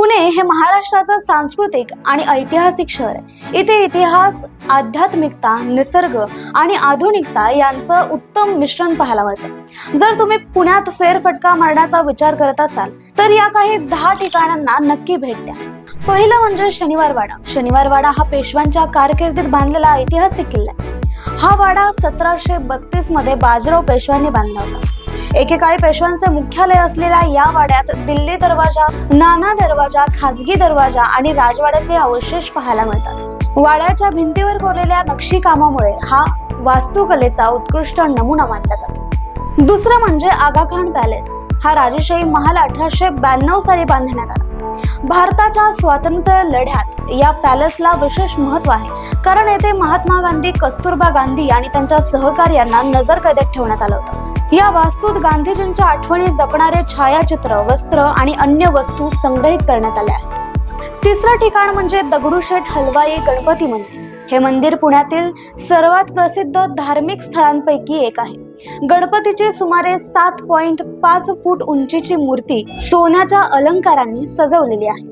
पुणे हे महाराष्ट्राचं सांस्कृतिक आणि ऐतिहासिक शहर आहे. इथे इतिहास आध्यात्मिकता निसर्ग आणि आधुनिकता यांचं उत्तम मिश्रण पाहायला मिळतं. जर तुम्ही पुण्यात फेरफटका मारण्याचा विचार करत असाल तर या काही दहा ठिकाणांना नक्की भेट द्या. पहिलं म्हणजे शनिवार वाडा शनिवार वाडा हा पेशव्यांच्या कारकिर्दीत बांधलेला ऐतिहासिक किल्ला आहे. हा वाडा सतराशे बत्तीसमध्ये बाजीराव पेशव्यांनी बांधला होता. एकेकाळी पेशव्यांचे मुख्यालय असलेल्या या वाड्यात दिल्ली दरवाजा नाना दरवाजा खाजगी दरवाजा आणि राजवाड्याचे अवशेष पाहायला मिळतात. वाड्याच्या भिंतीवर कोरलेल्या नक्षीकामामुळे हा वास्तुकलेचा उत्कृष्ट नमुना मानला जातो. दुसरं म्हणजे आगाखान पॅलेस. हा राजेशाही महाल अठराशे ब्याण्णव साली बांधण्यात आला. भारताच्या स्वातंत्र्य लढ्यात या पॅलेसला विशेष महत्त्व आहे. कारण येथे महात्मा गांधी कस्तुरबा गांधी आणि त्यांच्या सहकार्यांना नजर कैदेत ठेवण्यात आलं होतं. या वास्तूत गांधीजींच्या आठवणी जपणारे छायाचित्र वस्त्र आणि अन्य वस्तू संग्रहित करण्यात आल्या आहेत. तिसरं ठिकाण म्हणजे दगडूशेठ हलवाई गणपती मंदिर. हे मंदिर पुण्यातील सर्वात प्रसिद्ध धार्मिक स्थळांपैकी एक आहे. गणपतीची सुमारे सात पॉइंट पाच फूट उंचीची मूर्ती सोन्याच्या अलंकारांनी सजवलेली आहे.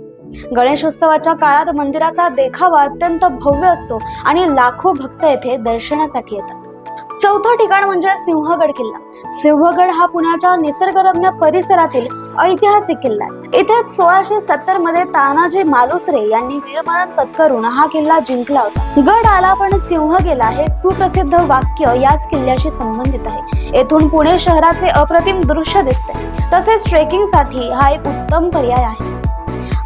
गणेशोत्सवाच्या काळात मंदिराचा देखावा अत्यंत भव्य असतो आणि लाखो भक्त येथे दर्शनासाठी येतात. चौथं ठिकाण म्हणजे सिंहगड किल्ला. सिंहगड हा पुण्याच्या निसर्गरम्य परिसरातील ऐतिहासिक किल्ला आहे. इथेच सोळाशे सत्तरमध्ये तानाजी मालुसरे यांनी वीरमरण पत्करून हा किल्ला जिंकला होता. गड आला पण सिंह गेला हे सुप्रसिद्ध वाक्य याच किल्ल्याशी संबंधित आहे. येथून पुणे शहराचे अप्रतिम दृश्य दिसते. तसेच ट्रेकिंगसाठी हा एक उत्तम पर्याय आहे.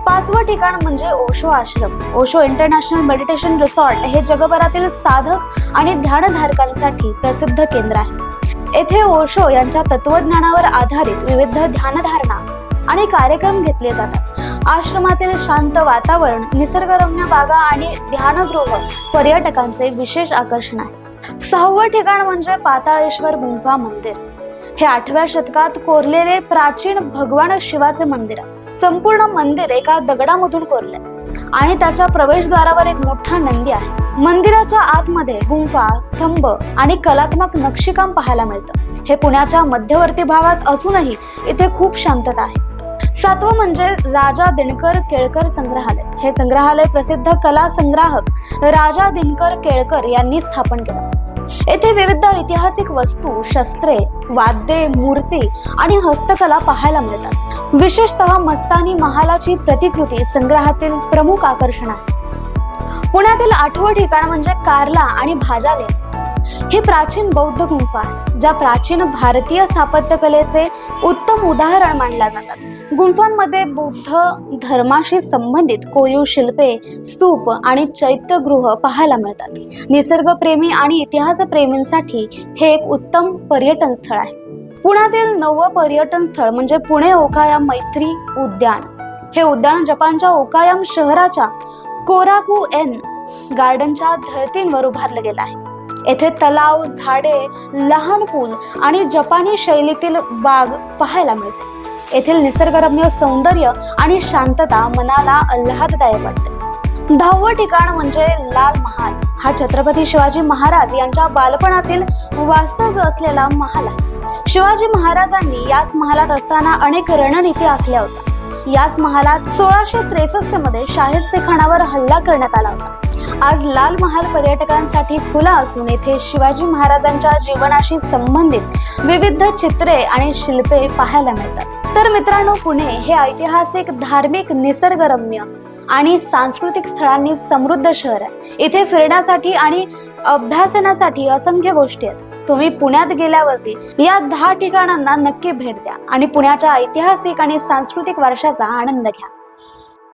पाचवं ठिकाण म्हणजे Osho ashram. Osho international meditation resort हे जगभरातील साधक आणि ध्यानधारकांसाठी प्रसिद्ध केंद्र आहे. येथे ओशो यांच्या तत्वज्ञानावर आधारित विविध ध्यानधारणा आणि कार्यक्रम घेतले जातात. आश्रमातील शांत वातावरण निसर्गरम्य बागा आणि ध्यानगृह पर्यटकांचे विशेष आकर्षण आहे. सहावं ठिकाण म्हणजे पाताळेश्वर गुंफा मंदिर. हे आठव्या शतकात कोरलेले प्राचीन भगवान शिवाचे मंदिर आहे. संपूर्ण मंदिर एका दगडामधून कोरले आणि त्याच्या प्रवेशद्वारावर एक मोठा नंदी आहे. मंदिराच्या आतमध्ये गुंफा स्तंभ आणि कलात्मक नक्षीकाम पाहायला मिळतं. हे पुण्याच्या मध्यवर्ती भागात असूनही इथे खूप शांतता आहे. सातवं म्हणजे राजा दिनकर केळकर संग्रहालय. हे संग्रहालय प्रसिद्ध कला संग्राहक राजा दिनकर केळकर यांनी स्थापन केलं. येथे विविध ऐतिहासिक वस्तू शस्त्रे वाद्ये मूर्ती आणि हस्तकला पाहायला मिळतात. विशेषतः मस्तानी महालाची प्रतिकृती संग्रहातील प्रमुख आकर्षण आहे. पुण्यातील आठवं ठिकाण म्हणजे कार्ला आणि भाजाले. ही प्राचीन बौद्ध गुंफा आहे ज्या प्राचीन भारतीय स्थापत्यकलेचे उत्तम उदाहरण मानल्या जातात. गुंफांमध्ये बुद्ध धर्माशी संबंधित कोरीव शिल्पे स्तूप आणि चैत्यगृह पाहायला मिळतात. निसर्गप्रेमी आणि इतिहासप्रेमींसाठी हे एक उत्तम पर्यटन स्थळ आहे. पुण्यातील नववं पर्यटन स्थळ म्हणजे पुणे ओकायाम मैत्री उद्यान. हे उद्यान जपानच्या ओकायाम शहराच्या कोराकू एन गार्डनच्या धर्तींवर उभारलं गेलं आहे. येथे तलाव झाडे लहान पूल आणि जपानी शैलीतील बाग पाहायला मिळते. येथील निसर्गरम्य सौंदर्य आणि शांतता मनाला आल्हाददायक वाटते. दहावं ठिकाण म्हणजे लाल महाल. हा छत्रपती शिवाजी महाराज यांच्या बालपणातील वास्तव्य असलेला महाल आहे. शिवाजी महाराजांनी याच महालात असताना अनेक रणनीती आखल्या होत्या. याच महालात सोळाशे त्रेसष्टमध्ये शाहिस्ते खानावर हल्ला करण्यात आला होता. आज लाल महाल पर्यटकांसाठी खुला असून येथे शिवाजी महाराजांच्या जीवनाशी संबंधित विविध चित्रे आणि शिल्पे पाहायला मिळतात. तर मित्रांनो पुणे हे ऐतिहासिक धार्मिक निसर्गरम्य आणि सांस्कृतिक स्थळांनी समृद्ध शहर आहे. इथे फिरण्यासाठी आणि अभ्यासनासाठी असंख्य गोष्टी आहेत. तुम्ही पुण्यात गेल्यावरती या दहा ठिकाणांना नक्की भेट द्या आणि पुण्याच्या ऐतिहासिक आणि सांस्कृतिक वारशाचा आनंद घ्या.